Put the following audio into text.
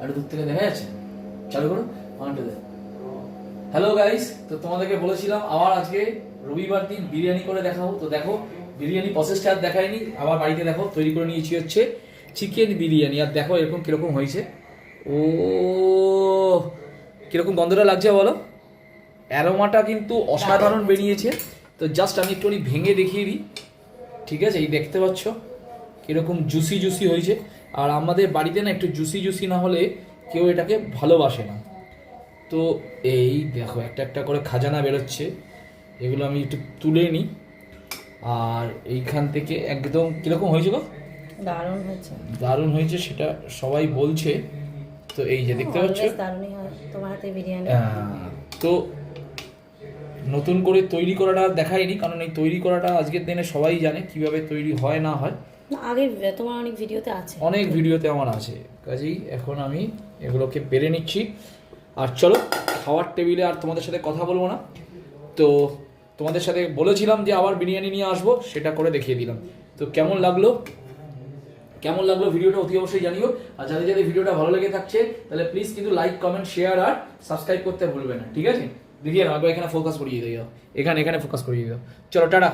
আর দূর থেকে দেখা যাচ্ছে? চালু করো ওয়ান টু হ্যালো গাইস তো তোমাদেরকে বলেছিলাম, আবার আজকে রবিবার দিন বিরিয়ানি করে দেখাবো। তো দেখো, বিরিয়ানি প্রসেসটা আর দেখায়নি, আবার বাড়িতে দেখো, তৈরি করে নিয়েছি হচ্ছে চিকেন বিরিয়ানি। আর দেখো এরকম কীরকম হয়েছে। ও, কীরকম গন্ধটা লাগছে বলো? অ্যারোমাটা কিন্তু অসাধারণ বেরিয়েছে। তো জাস্ট আমি একটু ভেঙে দেখিয়ে দিই। ঠিক আছে, এই দেখতে পাচ্ছ? কীরকম জুসি জুসি হয়েছে। আর আমাদের বাড়িতে না একটু জুসি জুসি না হলে কেউ এটাকে ভালোবাসে না। তো এই দেখো একটা একটা করে খাজানা বেরোচ্ছে। এগুলো আমি একটু তুলে নিই। আর এইখান থেকে একদম কীরকম হয়েছে গো? দারুণ হয়েছে। দারুণ হয়েছে সেটা সবাই বলছে। তো এই যে দেখতে পাচ্ছ? হয়। তোমার হাতে বিরিয়ানি। তো নতুন করে তৈরি করাটা দেখায়নি কারণ এই তৈরি করাটা আজকের দিনে সবাই জানে কীভাবে তৈরি হয় না হয়। আগের তোমার অনেক ভিডিওতে আছে। অনেক ভিডিওতে আমার আছে। কাজেই এখন আমি এগুলোকে পেরে নিচ্ছি। আর চলো, খাওয়ার টেবিলে আর তোমাদের সাথে কথা বলব না। তো তোমাদের সাথে বলেছিলাম যে আবার বিরিয়ানি নিয়ে আসব, সেটা করে দেখিয়ে দিলাম। তো কেমন লাগল? কেমন লাগল ভিডিওটা অতি অবশ্যই জানিও। আর যাদের যাদের ভিডিওটা ভালো লেগে থাকছে, তাহলে প্লিজ কিন্তু লাইক কমেন্ট শেয়ার আর সাবস্ক্রাইব করতে ভুলবে না, ঠিক আছে? দেখিয়ে একবার এখানে ফোকাস করিয়ে দিও। এখানে এখানে ফোকাস করিয়ে দিও। চলো, টাটা!